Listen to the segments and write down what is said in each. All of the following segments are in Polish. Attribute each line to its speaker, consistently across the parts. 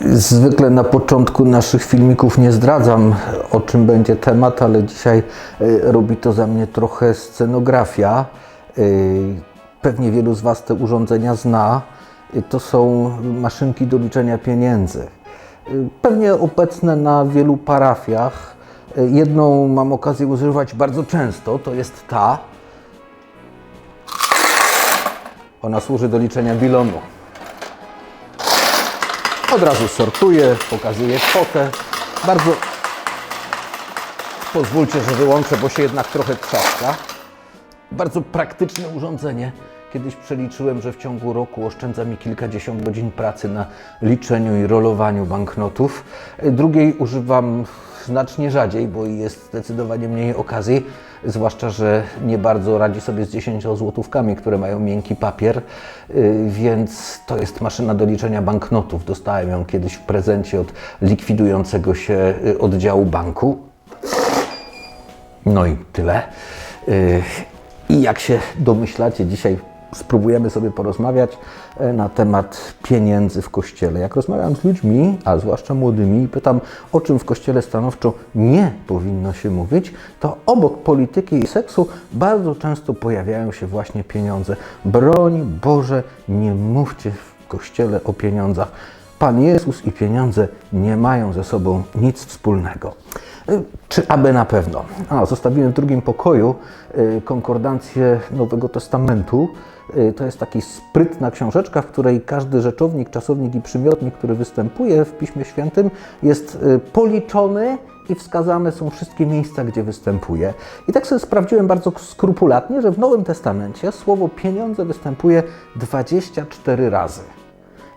Speaker 1: Zwykle na początku naszych filmików nie zdradzam, o czym będzie temat, ale dzisiaj y, robi to za mnie trochę scenografia. Y, Pewnie wielu z Was te urządzenia zna. Y, To są maszynki do liczenia pieniędzy. Pewnie obecne na wielu parafiach. Jedną mam okazję używać bardzo często, to jest ta. Ona służy do liczenia bilonu. Od razu sortuję, pokazuję kwotę. Bardzo pozwólcie, że wyłączę, bo się jednak trochę trzaska. Bardzo praktyczne urządzenie. Kiedyś przeliczyłem, że w ciągu roku oszczędza mi kilkadziesiąt godzin pracy na liczeniu i rolowaniu banknotów. Drugiej używam znacznie rzadziej, bo jest zdecydowanie mniej okazji, zwłaszcza, że nie bardzo radzi sobie z 10 złotówkami, które mają miękki papier, Yy, więc to jest maszyna do liczenia banknotów. Dostałem ją kiedyś w prezencie od likwidującego się yy, oddziału banku. No i tyle. Yy, I jak się domyślacie, dzisiaj spróbujemy sobie porozmawiać e, na temat pieniędzy w kościele. Jak rozmawiam z ludźmi, a zwłaszcza młodymi, i pytam, o czym w kościele stanowczo nie powinno się mówić, to obok polityki i seksu bardzo często pojawiają się właśnie pieniądze. Broń Boże, nie mówcie w kościele o pieniądzach. Pan Jezus i pieniądze nie mają ze sobą nic wspólnego. Y, Czy aby na pewno? A, zostawiłem w drugim pokoju y, konkordancję Nowego Testamentu. Y, To jest taki sprytna książeczka, w której każdy rzeczownik, czasownik i przymiotnik, który występuje w Piśmie Świętym, jest y, policzony i wskazane są wszystkie miejsca, gdzie występuje. I tak sobie sprawdziłem bardzo skrupulatnie, że w Nowym Testamencie słowo pieniądze występuje 24 razy.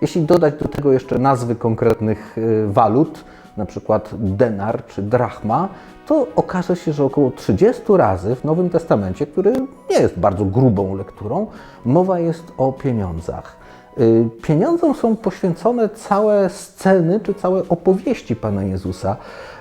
Speaker 1: Jeśli dodać do tego jeszcze nazwy konkretnych y, walut, na przykład denar czy drachma, to okaże się, że około 30 razy w Nowym Testamencie, który nie jest bardzo grubą lekturą, mowa jest o pieniądzach. Y, Pieniądzom są poświęcone całe sceny czy całe opowieści Pana Jezusa.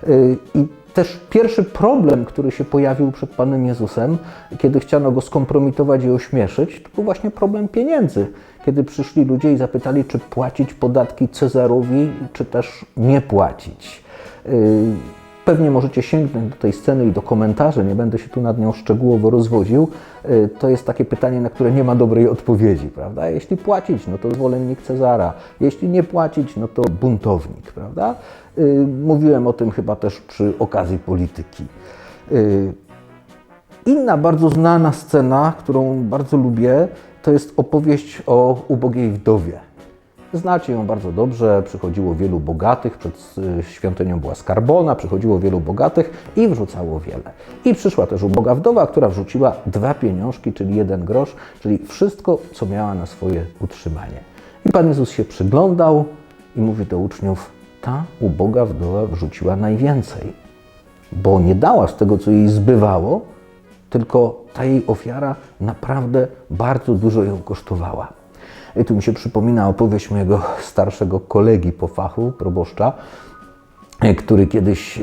Speaker 1: Y, I też pierwszy problem, który się pojawił przed Panem Jezusem, kiedy chciano go skompromitować i ośmieszyć, to był właśnie problem pieniędzy. Kiedy przyszli ludzie i zapytali, czy płacić podatki Cezarowi, czy też nie płacić. Pewnie możecie sięgnąć do tej sceny i do komentarzy, nie będę się tu nad nią szczegółowo rozwodził. Yy, To jest takie pytanie, na które nie ma dobrej odpowiedzi, prawda? Jeśli płacić, no to zwolennik Cezara. Jeśli nie płacić, no to buntownik, prawda? Yy, Mówiłem o tym chyba też przy okazji polityki. Yy, Inna bardzo znana scena, którą bardzo lubię, to jest opowieść o ubogiej wdowie. Znacie ją bardzo dobrze. Przychodziło wielu bogatych, przed y, świątynią była skarbona, przychodziło wielu bogatych i wrzucało wiele. I przyszła też uboga wdowa, która wrzuciła dwa pieniążki, czyli jeden grosz, czyli wszystko, co miała na swoje utrzymanie. I Pan Jezus się przyglądał i mówi do uczniów: Ta uboga wdowa wrzuciła najwięcej, bo nie dała z tego, co jej zbywało, tylko ta jej ofiara naprawdę bardzo dużo ją kosztowała. I tu mi się przypomina opowieść mojego starszego kolegi po fachu, proboszcza, e, który kiedyś e,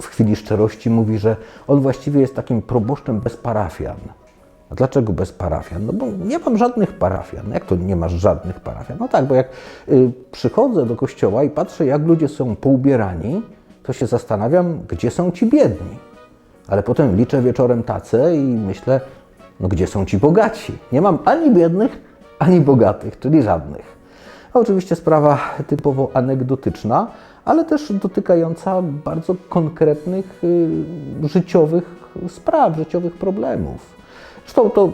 Speaker 1: w chwili szczerości mówi, że on właściwie jest takim proboszczem bez parafian. A dlaczego bez parafian? No bo nie mam żadnych parafian. Jak to nie masz żadnych parafian? No tak, bo jak y, przychodzę do kościoła i patrzę, jak ludzie są poubierani, to się zastanawiam, gdzie są ci biedni. Ale potem liczę wieczorem tacę i myślę, no gdzie są ci bogaci? Nie mam ani biednych, ani bogatych, czyli żadnych. Oczywiście sprawa typowo anegdotyczna, ale też dotykająca bardzo konkretnych y, życiowych spraw, życiowych problemów. Zresztą to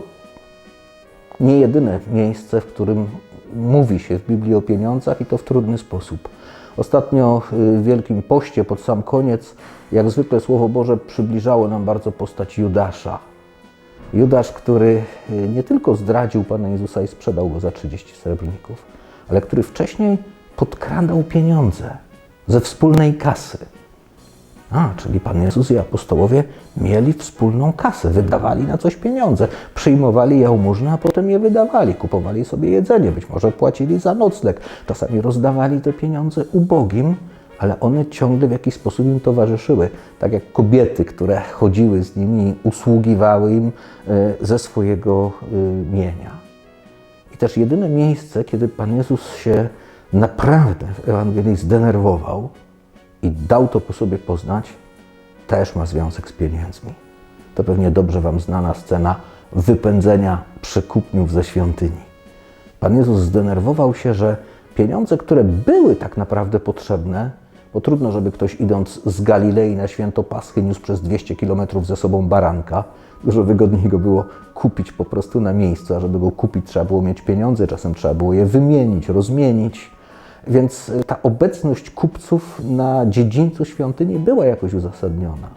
Speaker 1: nie jedyne miejsce, w którym mówi się w Biblii o pieniądzach i to w trudny sposób. Ostatnio y, w Wielkim Poście, pod sam koniec, jak zwykle Słowo Boże przybliżało nam bardzo postać Judasza. Judasz, który y, nie tylko zdradził Pana Jezusa i sprzedał go za 30 srebrników, ale który wcześniej podkradał pieniądze ze wspólnej kasy. A, czyli Pan Jezus i apostołowie mieli wspólną kasę, wydawali na coś pieniądze, przyjmowali jałmużnę, a potem je wydawali, kupowali sobie jedzenie, być może płacili za nocleg, czasami rozdawali te pieniądze ubogim, ale one ciągle w jakiś sposób im towarzyszyły. Tak jak kobiety, które chodziły z nimi i usługiwały im e, ze swojego e, mienia. I też jedyne miejsce, kiedy Pan Jezus się naprawdę w Ewangelii zdenerwował i dał to po sobie poznać, też ma związek z pieniędzmi. To pewnie dobrze Wam znana scena wypędzenia przekupniów ze świątyni. Pan Jezus zdenerwował się, że pieniądze, które były tak naprawdę potrzebne, bo trudno, żeby ktoś idąc z Galilei na święto Paschy niósł przez 200 kilometrów ze sobą baranka. Dużo wygodniej go było kupić po prostu na miejscu, a żeby go kupić trzeba było mieć pieniądze, czasem trzeba było je wymienić, rozmienić. Więc y, ta obecność kupców na dziedzińcu świątyni była jakoś uzasadniona.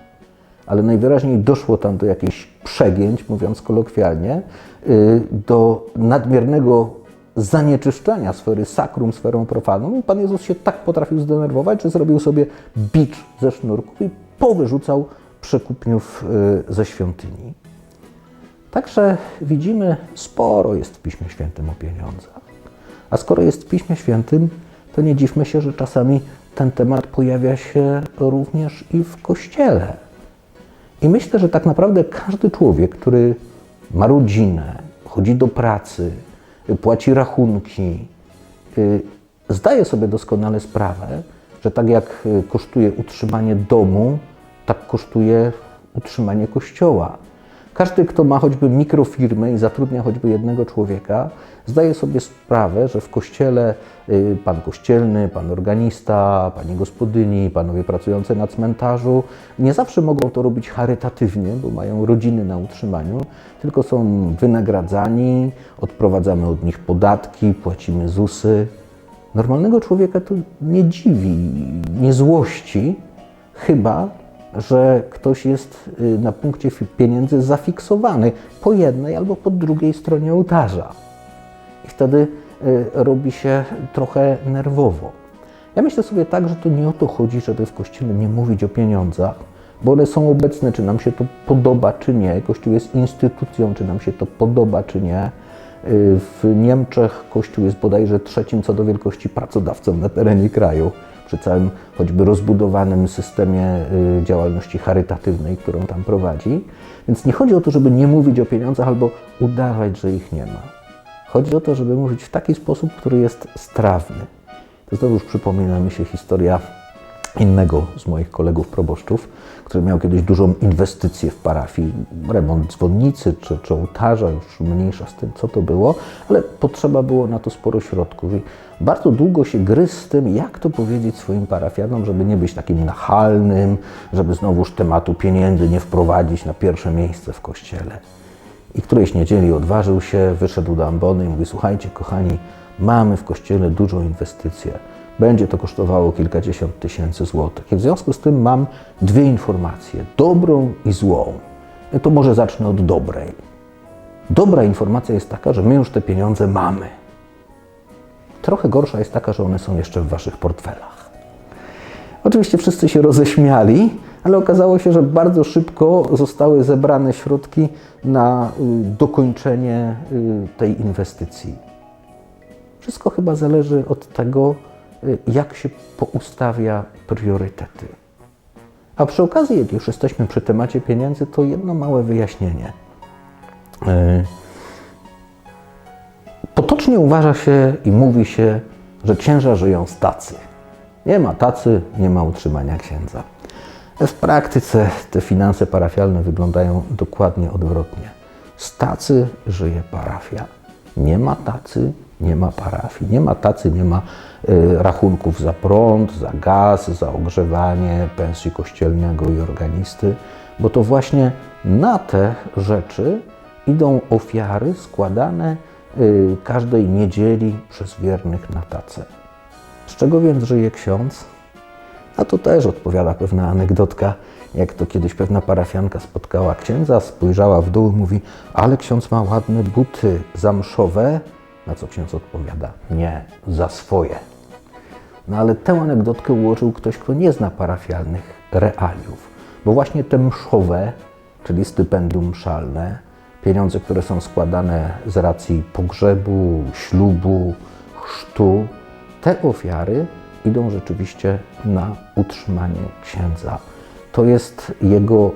Speaker 1: Ale najwyraźniej doszło tam do jakichś przegięć, mówiąc kolokwialnie, y, do nadmiernego zanieczyszczenia sfery sakrum, sferą profaną. I Pan Jezus się tak potrafił zdenerwować, że zrobił sobie bicz ze sznurków i powyrzucał przekupniów y, ze świątyni. Także widzimy, sporo jest w Piśmie Świętym o pieniądzach. A skoro jest w Piśmie Świętym, to nie dziwmy się, że czasami ten temat pojawia się również i w Kościele. I myślę, że tak naprawdę każdy człowiek, który ma rodzinę, chodzi do pracy, płaci rachunki, y, zdaje sobie doskonale sprawę, że tak jak y, kosztuje utrzymanie domu, tak kosztuje utrzymanie kościoła. Każdy, kto ma choćby mikrofirmę i zatrudnia choćby jednego człowieka, zdaje sobie sprawę, że w kościele y, pan kościelny, pan organista, pani gospodyni, panowie pracujący na cmentarzu nie zawsze mogą to robić charytatywnie, bo mają rodziny na utrzymaniu, tylko są wynagradzani, odprowadzamy od nich podatki, płacimy ZUSy. Normalnego człowieka to nie dziwi, nie złości, chyba że ktoś jest y, na punkcie pieniędzy zafiksowany po jednej albo po drugiej stronie ołtarza. I wtedy y, robi się trochę nerwowo. Ja myślę sobie tak, że to nie o to chodzi, żeby w kościele nie mówić o pieniądzach, bo one są obecne, czy nam się to podoba, czy nie. Kościół jest instytucją, czy nam się to podoba, czy nie. Y, W Niemczech Kościół jest bodajże trzecim co do wielkości pracodawcą na terenie kraju, przy całym choćby rozbudowanym systemie y, działalności charytatywnej, którą tam prowadzi. Więc nie chodzi o to, żeby nie mówić o pieniądzach albo udawać, że ich nie ma. Chodzi o to, żeby mówić w taki sposób, który jest strawny. To znowuż przypomina mi się historia innego z moich kolegów proboszczów, który miał kiedyś dużą inwestycję w parafii, remont dzwonnicy czy, czy ołtarza, już mniejsza z tym, co to było, ale potrzeba było na to sporo środków. I bardzo długo się gryzł z tym, jak to powiedzieć swoim parafianom, żeby nie być takim nachalnym, żeby znowuż tematu pieniędzy nie wprowadzić na pierwsze miejsce w kościele. I którejś niedzieli odważył się, wyszedł do ambony i mówi: Słuchajcie, kochani, mamy w kościele dużą inwestycję. Będzie to kosztowało kilkadziesiąt tysięcy złotych. I w związku z tym mam dwie informacje: dobrą i złą. I to może zacznę od dobrej. Dobra informacja jest taka, że my już te pieniądze mamy. Trochę gorsza jest taka, że one są jeszcze w waszych portfelach. Oczywiście wszyscy się roześmiali, ale okazało się, że bardzo szybko zostały zebrane środki na y, dokończenie y, tej inwestycji. Wszystko chyba zależy od tego, jak się poustawia priorytety. A przy okazji, jak już jesteśmy przy temacie pieniędzy, to jedno małe wyjaśnienie. Y, Potocznie uważa się i mówi się, że księża żyją z tacy. Nie ma tacy, nie ma utrzymania księdza. W praktyce te finanse parafialne wyglądają dokładnie odwrotnie. Z tacy żyje parafia. Nie ma tacy, nie ma parafii. Nie ma tacy, nie ma y, rachunków za prąd, za gaz, za ogrzewanie, pensji kościelnego i organisty, bo to właśnie na te rzeczy idą ofiary składane y, każdej niedzieli przez wiernych na tacę. Z czego więc żyje ksiądz? A to też odpowiada pewna anegdotka, jak to kiedyś pewna parafianka spotkała księdza, spojrzała w dół mówi, ale ksiądz ma ładne buty zamszowe, na co ksiądz odpowiada, nie, za swoje. No ale tę anegdotkę ułożył ktoś, kto nie zna parafialnych realiów, bo właśnie te mszowe, czyli stypendium mszalne, pieniądze, które są składane z racji pogrzebu, ślubu, chrztu, te ofiary idą rzeczywiście na utrzymanie księdza. To jest jego,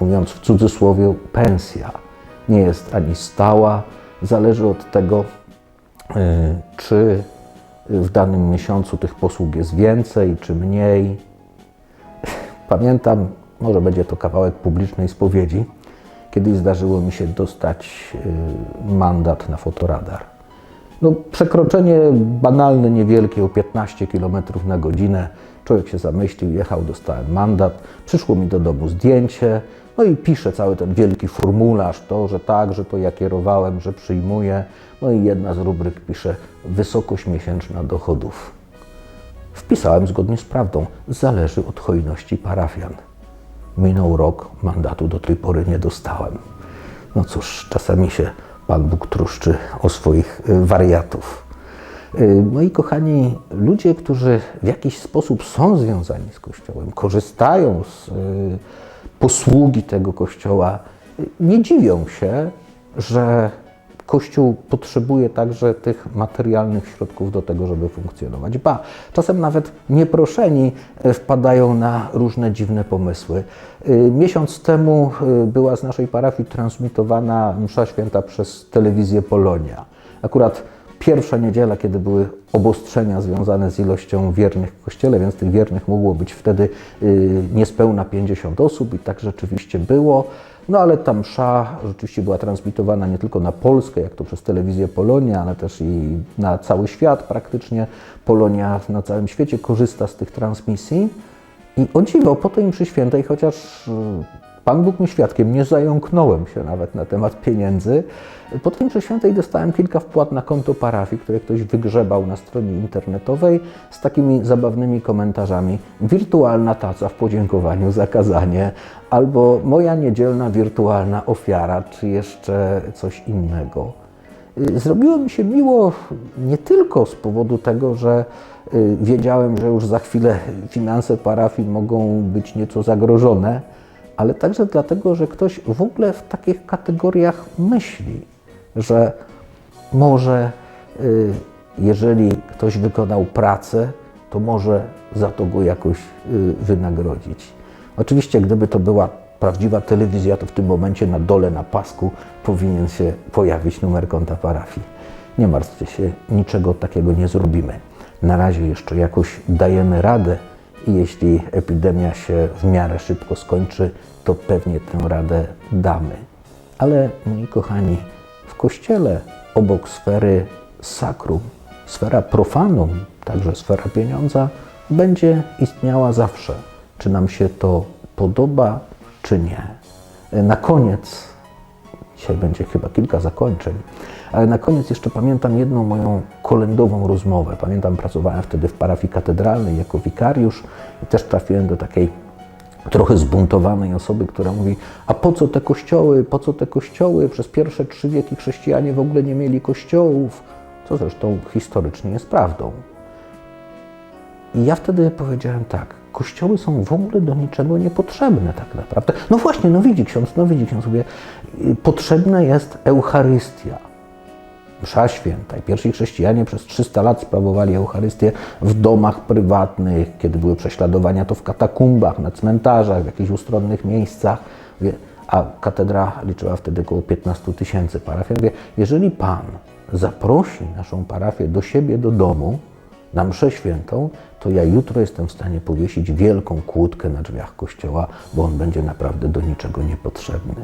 Speaker 1: mówiąc w cudzysłowie, pensja. Nie jest ani stała, zależy od tego, y, czy w danym miesiącu tych posług jest więcej czy mniej. Pamiętam, może będzie to kawałek publicznej spowiedzi, kiedyś zdarzyło mi się dostać y, mandat na fotoradar. No, przekroczenie banalne, niewielkie o 15 km na godzinę. Człowiek się zamyślił, jechał, dostałem mandat. Przyszło mi do domu zdjęcie, no i piszę cały ten wielki formularz, to, że tak, że to ja kierowałem, że przyjmuję. No i jedna z rubryk pisze wysokość miesięczna dochodów. Wpisałem zgodnie z prawdą, zależy od hojności parafian. Minął rok, mandatu do tej pory nie dostałem. No cóż, czasami się Pan Bóg truszczy o swoich y, wariatów. Y, Moi kochani, ludzie, którzy w jakiś sposób są związani z Kościołem, korzystają z y, posługi tego Kościoła, y, nie dziwią się, że Kościół potrzebuje także tych materialnych środków do tego, żeby funkcjonować. Ba, czasem nawet nieproszeni wpadają na różne dziwne pomysły. Miesiąc temu była z naszej parafii transmitowana msza święta przez telewizję Polonia. Akurat pierwsza niedziela, kiedy były obostrzenia związane z ilością wiernych w kościele, więc tych wiernych mogło być wtedy y, niespełna 50 osób i tak rzeczywiście było. No ale ta msza rzeczywiście była transmitowana nie tylko na Polskę, jak to przez telewizję Polonia, ale też i na cały świat praktycznie. Polonia na całym świecie korzysta z tych transmisji. I o dziwo, po tej mszy świętej, chociaż y, Pan Bóg mi świadkiem, nie zająknąłem się nawet na temat pieniędzy. Po mszy świętej dostałem kilka wpłat na konto parafii, które ktoś wygrzebał na stronie internetowej z takimi zabawnymi komentarzami. Wirtualna taca w podziękowaniu za kazanie, albo moja niedzielna wirtualna ofiara, czy jeszcze coś innego. Y, Zrobiło mi się miło nie tylko z powodu tego, że y, wiedziałem, że już za chwilę finanse parafii mogą być nieco zagrożone, ale także dlatego, że ktoś w ogóle w takich kategoriach myśli, że może y, jeżeli ktoś wykonał pracę, to może za to go jakoś y, wynagrodzić. Oczywiście, gdyby to była prawdziwa telewizja, to w tym momencie na dole, na pasku powinien się pojawić numer konta parafii. Nie martwcie się, niczego takiego nie zrobimy. Na razie jeszcze jakoś dajemy radę i jeśli epidemia się w miarę szybko skończy, to pewnie tę radę damy. Ale moi kochani, w kościele obok sfery sakrum, sfera profanum, także sfera pieniądza, będzie istniała zawsze. Czy nam się to podoba, czy nie. Na koniec, dzisiaj będzie chyba kilka zakończeń, ale na koniec jeszcze pamiętam jedną moją kolędową rozmowę. Pamiętam, pracowałem wtedy w parafii katedralnej jako wikariusz i też trafiłem do takiej trochę zbuntowanej osoby, która mówi, a po co te kościoły, po co te kościoły? Przez pierwsze trzy wieki chrześcijanie w ogóle nie mieli kościołów, co zresztą historycznie jest prawdą. I ja wtedy powiedziałem tak, kościoły są w ogóle do niczego niepotrzebne tak naprawdę. No właśnie, no widzi ksiądz, no widzi ksiądz, mówię, potrzebna jest Eucharystia. Msza święta. I pierwsi chrześcijanie przez 300 lat sprawowali Eucharystię w domach prywatnych, kiedy były prześladowania, to w katakumbach, na cmentarzach, w jakichś ustronnych miejscach. A katedra liczyła wtedy około 15 tysięcy parafian. Jeżeli Pan zaprosi naszą parafię do siebie, do domu, na mszę świętą, to ja jutro jestem w stanie powiesić wielką kłódkę na drzwiach kościoła, bo on będzie naprawdę do niczego niepotrzebny.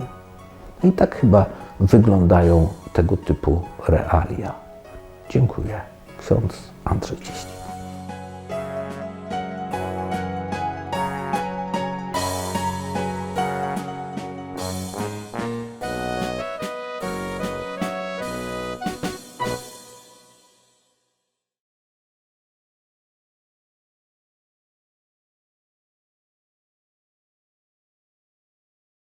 Speaker 1: I tak chyba wyglądają tego typu realia. Dziękuję. Ksiądz Andrzej Cieślik.